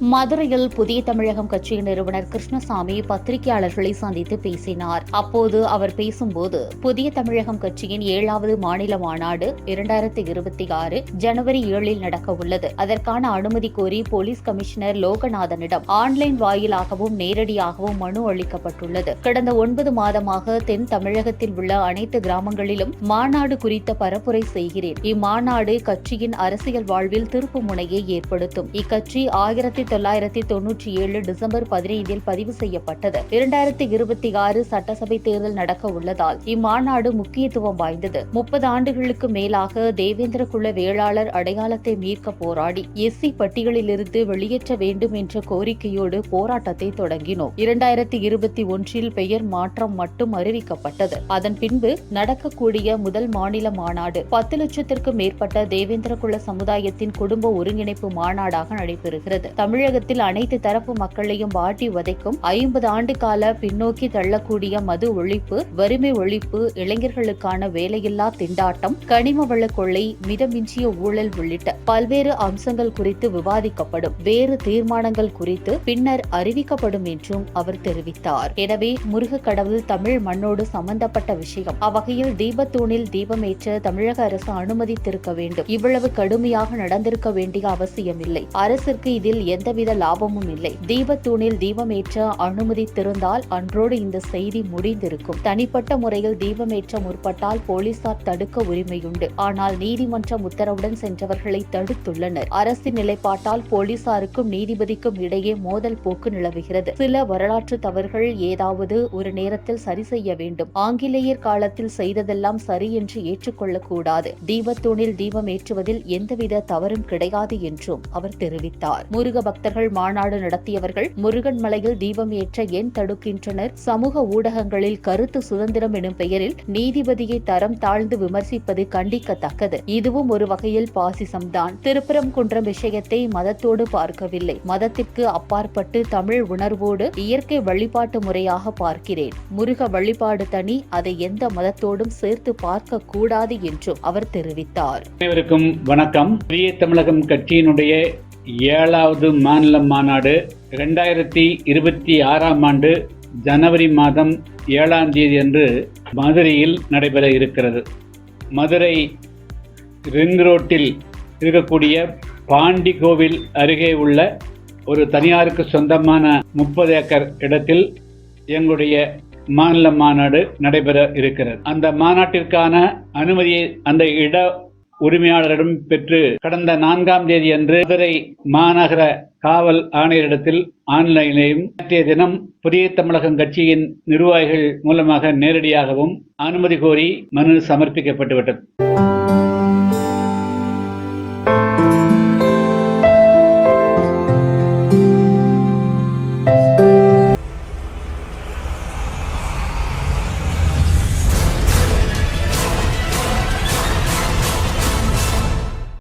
மதுரையில் புதிய தமிழகம் கட்சியின் நிறுவனர் கிருஷ்ணசாமி பத்திரிகையாளர்களை சந்தித்து பேசினார். அப்போது அவர் பேசும்போது புதிய தமிழகம் கட்சியின் ஏழாவது மாநில மாநாடு இரண்டாயிரத்தி இருபத்தி ஆறு ஜனவரி ஏழில் நடக்க உள்ளது. அதற்கான அனுமதி கோரி போலீஸ் கமிஷனர் லோகநாதனிடம் ஆன்லைன் வாயிலாகவும் நேரடியாகவும் மனு அளிக்கப்பட்டுள்ளது. கடந்த ஒன்பது மாதமாக தென் தமிழகத்தில் உள்ள அனைத்து கிராமங்களிலும் மாநாடு குறித்த பரப்புரை செய்கிறேன். இம்மாநாடு கட்சியின் அரசியல் வாழ்வில் திருப்பு முனையை ஏற்படுத்தும். இக்கட்சி ஆயிரத்தி தொள்ளாயிரத்தி தொன்னூற்றி ஏழு டிசம்பர் பதினைந்தில் பதிவு செய்யப்பட்டது. இரண்டாயிரத்தி இருபத்தி ஆறு சட்டசபை தேர்தல் நடக்க உள்ளதால் இம்மாநாடு முக்கியத்துவம் வாய்ந்தது. முப்பது ஆண்டுகளுக்கு மேலாக தேவேந்திர குல வேளாளர் அடையாளத்தை மீட்க போராடி எஸ்சி பட்டியலிலிருந்து வெளியேற்ற வேண்டும் என்ற கோரிக்கையோடு போராட்டத்தை தொடங்கினோம். இரண்டாயிரத்தி இருபத்தி ஒன்றில் பெயர் மாற்றம் மட்டும் அறிவிக்கப்பட்டது. அதன் பின்பு நடக்கக்கூடிய முதல் மாநில மாநாடு பத்து லட்சத்திற்கும் மேற்பட்ட தேவேந்திர குல சமுதாயத்தின் குடும்ப ஒருங்கிணைப்பு மாநாடாக நடைபெறுகிறது. தமிழகத்தில் அனைத்து தரப்பு மக்களையும் வாட்டி வதைக்கும் ஐம்பது ஆண்டு கால பின்னோக்கி தள்ளக்கூடிய மது ஒழிப்பு வறுமை ஒழிப்பு இளைஞர்களுக்கான வேலையில்லா திண்டாட்டம் கனிம வள கொள்ளை மிதமிஞ்சிய ஊழல் உள்ளிட்ட பல்வேறு அம்சங்கள் குறித்து விவாதிக்கப்படும். வேறு தீர்மானங்கள் குறித்து பின்னர் அறிவிக்கப்படும் என்றும் அவர் தெரிவித்தார். எனவே முருக கடவுள் தமிழ் மண்ணோடு சம்பந்தப்பட்ட விஷயம். அவ்வகையில் தீபத்தூணில் தீபமேற்ற தமிழக அரசு அனுமதித்திருக்க வேண்டும். இவ்வளவு கடுமையாக நடந்திருக்க வேண்டிய அவசியமில்லை. அரசிற்கு இதில் எந்தவித லாபமும் இல்லை. தீபத்தூணில் தீபமேற்ற அனுமதித்திருந்தால் அன்றோடு இந்த செய்தி முடிந்திருக்கும். தனிப்பட்ட முறையில் தீபமேற்ற முற்பட்டால் போலீசார் தடுக்க உரிமையுண்டு. ஆனால் நீதிமன்றம் உத்தரவுடன் சென்றவர்களை தடுத்துள்ளனர். அரசின் நிலைப்பாட்டால் போலீசாருக்கும் நீதிபதிக்கும் இடையே மோதல் போக்கு நிலவுகிறது. சில வரலாற்று தவறுகள் ஏதாவது ஒரு நேரத்தில் சரி செய்ய வேண்டும். ஆங்கிலேயர் காலத்தில் செய்ததெல்லாம் சரி என்று ஏற்றுக்கொள்ளக்கூடாது. தீபத்தூணில் தீபம் ஏற்றுவதில் எந்தவித தவறும் கிடையாது என்றும் அவர் தெரிவித்தார். முருக பக்தர்கள் மாநாடு நடத்தியவர்கள் முருகன் மலையில் தீபம் ஏற்ற ஏன் தடுக்கின்றனர். சமூக ஊடகங்களில் கருத்து சுதந்திரம் எனும் பெயரில் நீதிபதியை தரம் தாழ்ந்து விமர்சிப்பது கண்டிக்கத்தக்கது. இதுவும் ஒரு வகையில் பாசிசம்தான். திருப்பரங்குன்றம் விஷயத்தை மதத்தோடு பார்க்கவில்லை. மதத்திற்கு அப்பாற்பட்டு தமிழ் உணர்வோடு இயற்கை வழிபாட்டு முறையாக பார்க்கிறேன். முருக வழிபாடு தனி அதை எந்த மதத்தோடும் சேர்த்து பார்க்க கூடாது என்றும் அவர் தெரிவித்தார். அனைவருக்கும் வணக்கம். புதிய தமிழகம் கட்சியினுடைய ஏழாவது மாநில மாநாடு இரண்டாயிரத்தி இருபத்தி ஆறாம் ஆண்டு ஜனவரி மாதம் ஏழாம் தேதி அன்று மதுரையில் நடைபெற இருக்கிறது. மதுரை ரிங் ரோட்டில் இருக்கக்கூடிய பாண்டி கோவில் அருகே உள்ள ஒரு தனியாருக்கு சொந்தமான முப்பது ஏக்கர் இடத்தில் எங்களுடைய மாநில மாநாடு நடைபெற இருக்கிறது. அந்த மாநாட்டிற்கான அனுமதியை அந்த இட உரிமையாளரிடம் பெற்று கடந்த நான்காம் தேதி அன்று மதுரை மாநகர காவல் ஆணையரிடத்தில் ஆன்லைனிலையும் நேற்றைய தினம் புதிய தமிழகம் கட்சியின் நிர்வாகிகள் மூலமாக நேரடியாகவும் அனுமதி கோரி மனு சமர்ப்பிக்கப்பட்டுவிட்டது.